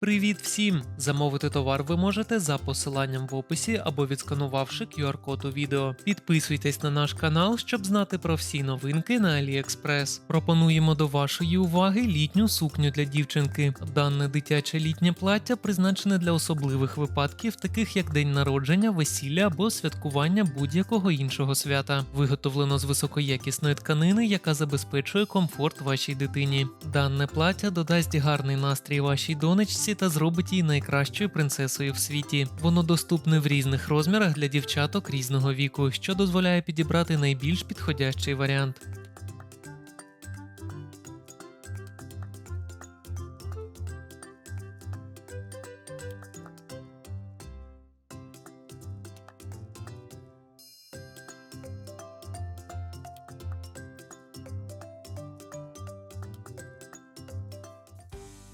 Привіт всім! Замовити товар ви можете за посиланням в описі або відсканувавши QR-код у відео. Підписуйтесь на наш канал, щоб знати про всі новинки на AliExpress. Пропонуємо до вашої уваги літню сукню для дівчинки. Дане дитяче літнє плаття призначене для особливих випадків, таких як день народження, весілля або святкування будь-якого іншого свята. Виготовлено з високоякісної тканини, яка забезпечує комфорт вашій дитині. Дане плаття додасть гарний настрій вашій донечці та зробить її найкращою принцесою в світі. Воно доступне в різних розмірах для дівчаток різного віку, що дозволяє підібрати найбільш підходящий варіант.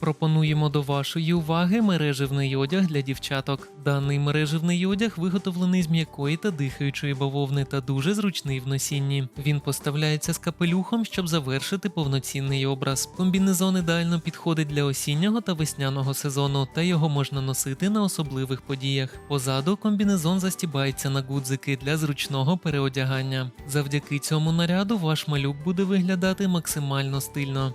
Пропонуємо до вашої уваги мереживний одяг для дівчаток. Даний мереживний одяг виготовлений з м'якої та дихаючої бавовни та дуже зручний в носінні. Він поставляється з капелюхом, щоб завершити повноцінний образ. Комбінезон ідеально підходить для осіннього та весняного сезону, та його можна носити на особливих подіях. Позаду комбінезон застібається на гудзики для зручного переодягання. Завдяки цьому наряду ваш малюк буде виглядати максимально стильно.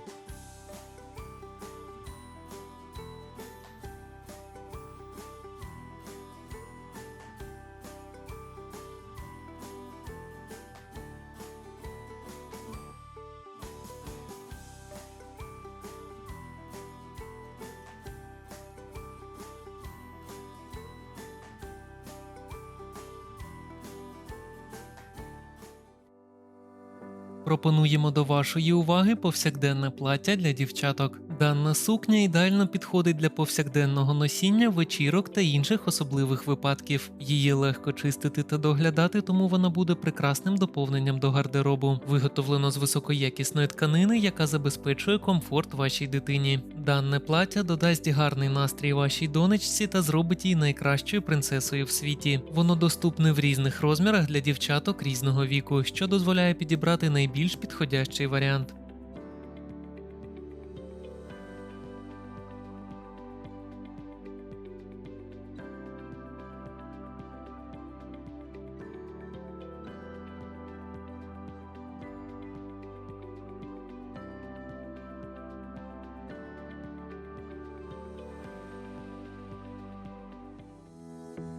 Пропонуємо до вашої уваги повсякденне плаття для дівчаток. Дана сукня ідеально підходить для повсякденного носіння, вечірок та інших особливих випадків. Її легко чистити та доглядати, тому вона буде прекрасним доповненням до гардеробу. Виготовлено з високоякісної тканини, яка забезпечує комфорт вашій дитині. Дане плаття додасть гарний настрій вашій донечці та зробить її найкращою принцесою в світі. Воно доступне в різних розмірах для дівчаток різного віку, що дозволяє підібрати найбільш підходящий варіант.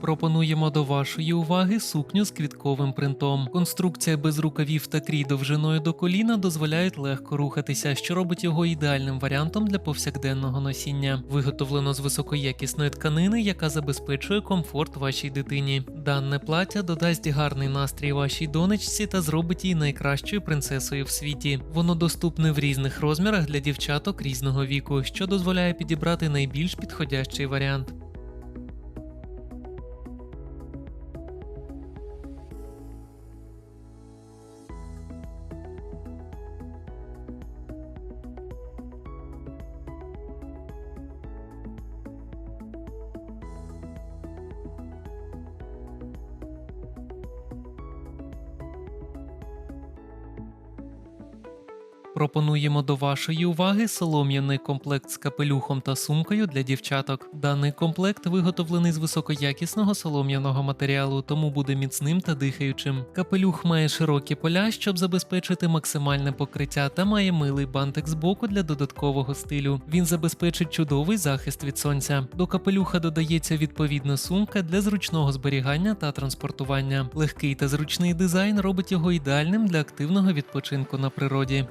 Пропонуємо до вашої уваги сукню з квітковим принтом. Конструкція без рукавів та крій довжиною до коліна дозволяють легко рухатися, що робить його ідеальним варіантом для повсякденного носіння. Виготовлено з високоякісної тканини, яка забезпечує комфорт вашій дитині. Дане плаття додасть гарний настрій вашій донечці та зробить її найкращою принцесою в світі. Воно доступне в різних розмірах для дівчаток різного віку, що дозволяє підібрати найбільш підходящий варіант. Пропонуємо до вашої уваги солом'яний комплект з капелюхом та сумкою для дівчаток. Даний комплект виготовлений з високоякісного солом'яного матеріалу, тому буде міцним та дихаючим. Капелюх має широкі поля, щоб забезпечити максимальне покриття, та має милий бантик з боку для додаткового стилю. Він забезпечить чудовий захист від сонця. До капелюха додається відповідна сумка для зручного зберігання та транспортування. Легкий та зручний дизайн робить його ідеальним для активного відпочинку на природі.